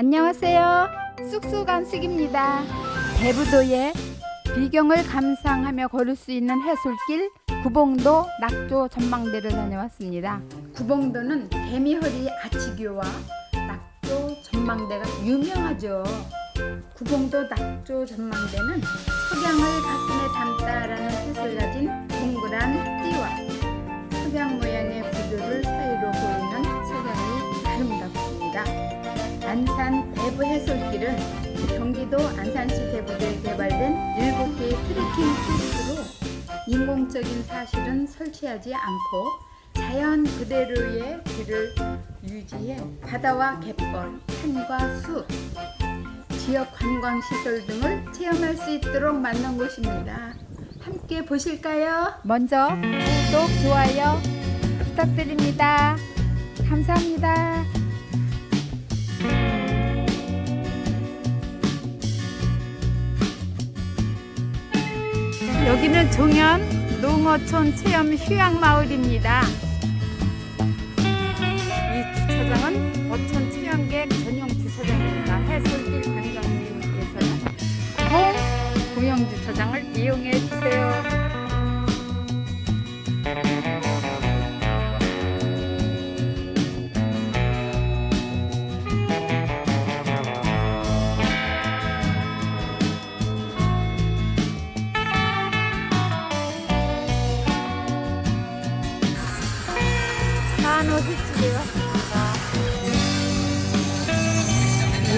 안녕하세요. 쑥쑥안숙입니다. 대부도에 비경을 감상하며 걸을 수 있는 해솔길 구봉도 낙조 전망대를 다녀왔습니다. 구봉도는 개미허리 아치교와 낙조 전망대가 유명하죠. 구봉도 낙조 전망대는 석양을 가슴에 담다라는 뜻을 가진 동그란 안산 대부 해솔길은 경기도 안산시 대부도에 개발된 7개의 트레킹 코스로 인공적인 사실은 설치하지 않고 자연 그대로의 길을 유지해 바다와 갯벌, 산과 숲, 지역 관광 시설 등을 체험할 수 있도록 만든 곳입니다. 함께 보실까요? 먼저 구독, 좋아요 부탁드립니다. 감사합니다. 여기는 종현 농어촌 체험 휴양마을입니다.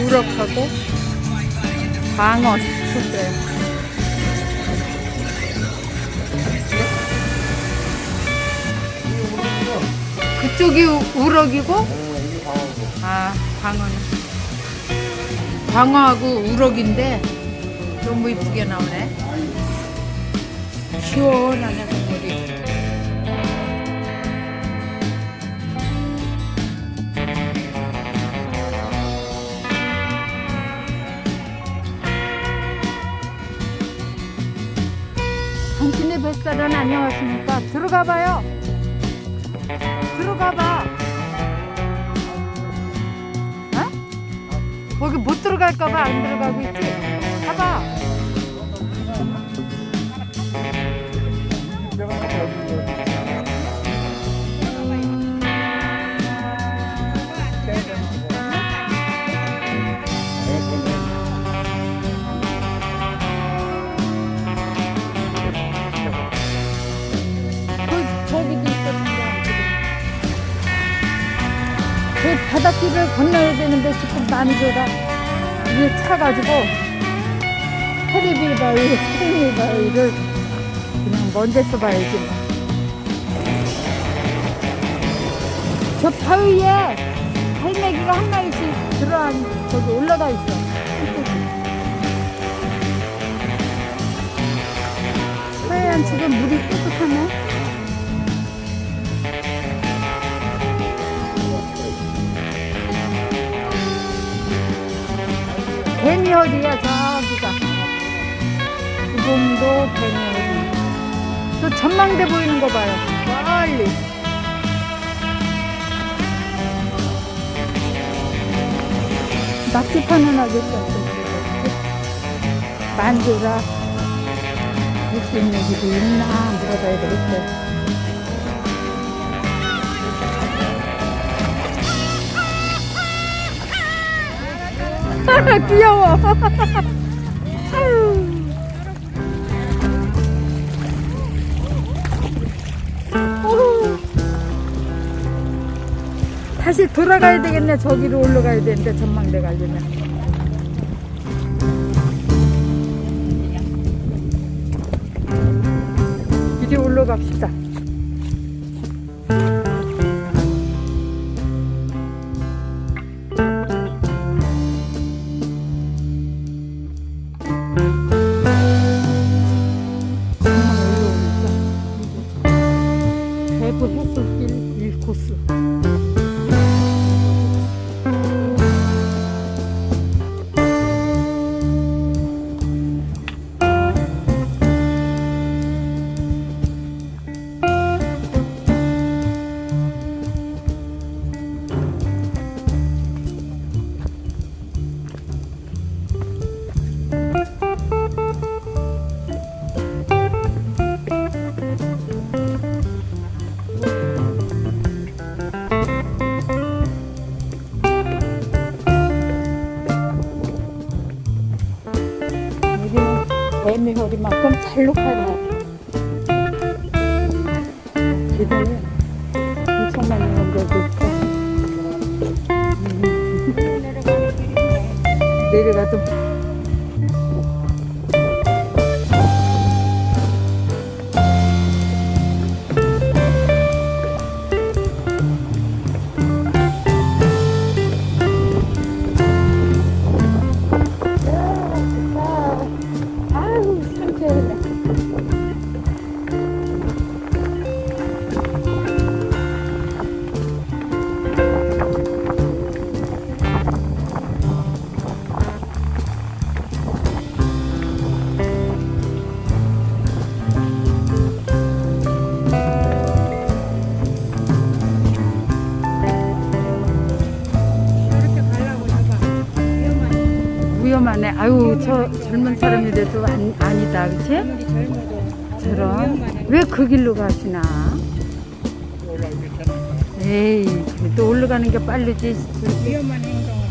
우럭하고 방어 시켰어요. 그쪽이 우- 우럭이고, 아 광어는 광어하고 우럭인데 너무 이쁘게 나오네. 시원하네 국물이. 뱃살은 안녕하십니까? 들어가 봐요. 들어가 봐. 어? 거기 못 들어갈까 봐 안 들어가고 있지? 건너야 되는데 조금 많이 돌아. 위에 차 가지고 테레비 바위, 테레비 바위를 그냥 먼 데서 봐야지. 뭐. 저 바위에 갈매기가 한 마리씩 들어앉, 저기 올라가 있어. 서해안 지금 물이 깨끗하네. 개미어디야 저기가. 구봉도 개미어디 저 전망대 보이는 거 봐요. 멀리. 낙지 파는 아저씨 만두라 무슨 얘기도 있나? 물어봐야 되겠어요 귀여워. 아유. 어후. 다시 돌아가야 되겠네. 저기로 올라가야 되는데 전망대 가려면. 이리 올라갑시다. 허리만큼 위험하네. 아유 저 젊은 사람이라도 안, 아니다, 그치? 저런 왜 그 길로 가시나? 에이 또 올라가는 게 빠르지. 위험한 행동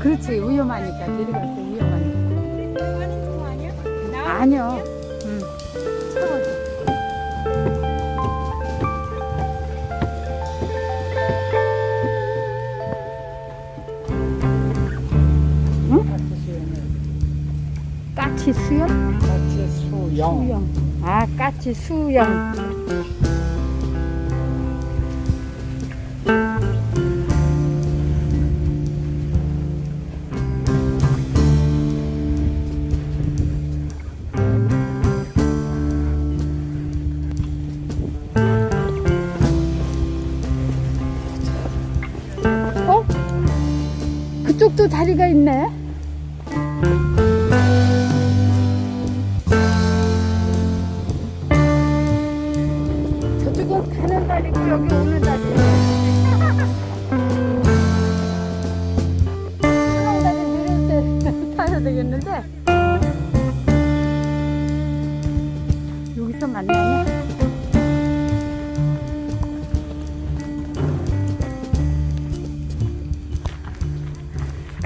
그렇지 위험하니까 내려갈 때 위험하니까. 하는 거 아니야? 나 아니요. 응. 까치 수염? 같이 수영 수영. 아, 까치 수영.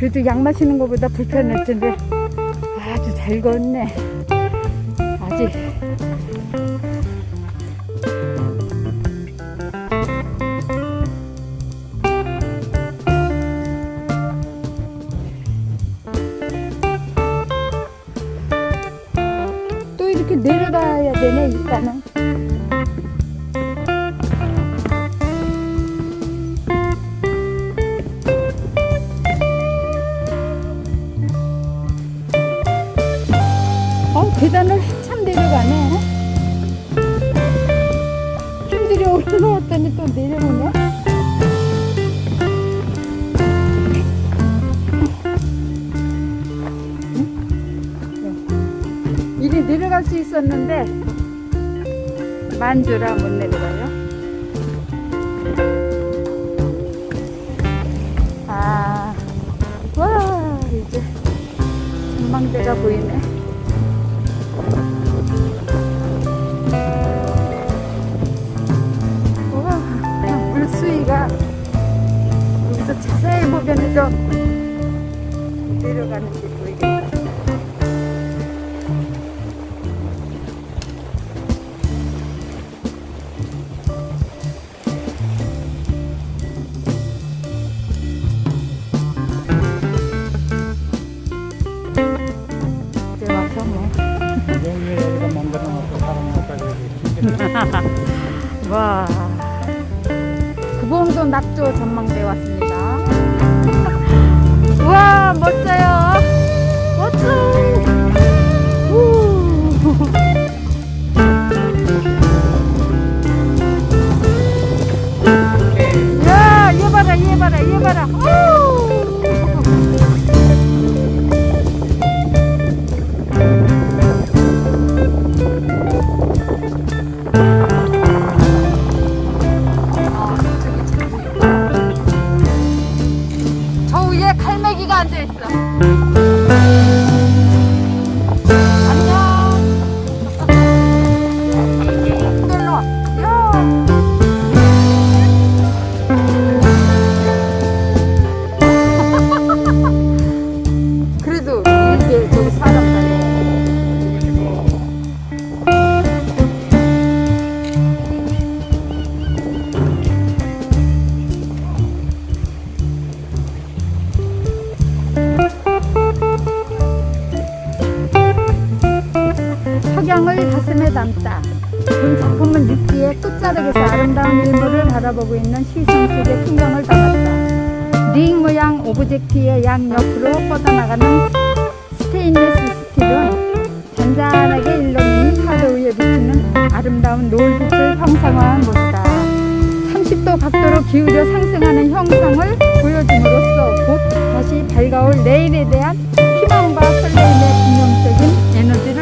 그래도 약 마시는 것보다 불편할 텐데 아주 잘 걷네. 아직 수 있었는데 만주라 못 내려가요. 아, 와 이제 전망대가 보이네. 와, 물수위가 여기서 자세히 보면 좀 내려가는지 보 구봉도 낙조 전망대 왔습니다. 우와, 멋져요. 야, 쌍 오브젝트의 양옆으로 뻗어나가는 스테인리스 스틸은 잔잔하게 일렁이는 파도 위에 비치는 아름다운 노을빛을 형상화한 것이다. 30도 각도로 기울여 상승하는 형상을 보여줌으로써 곧 다시 밝아올 내일에 대한 희망과 설레임의 긍정적인 에너지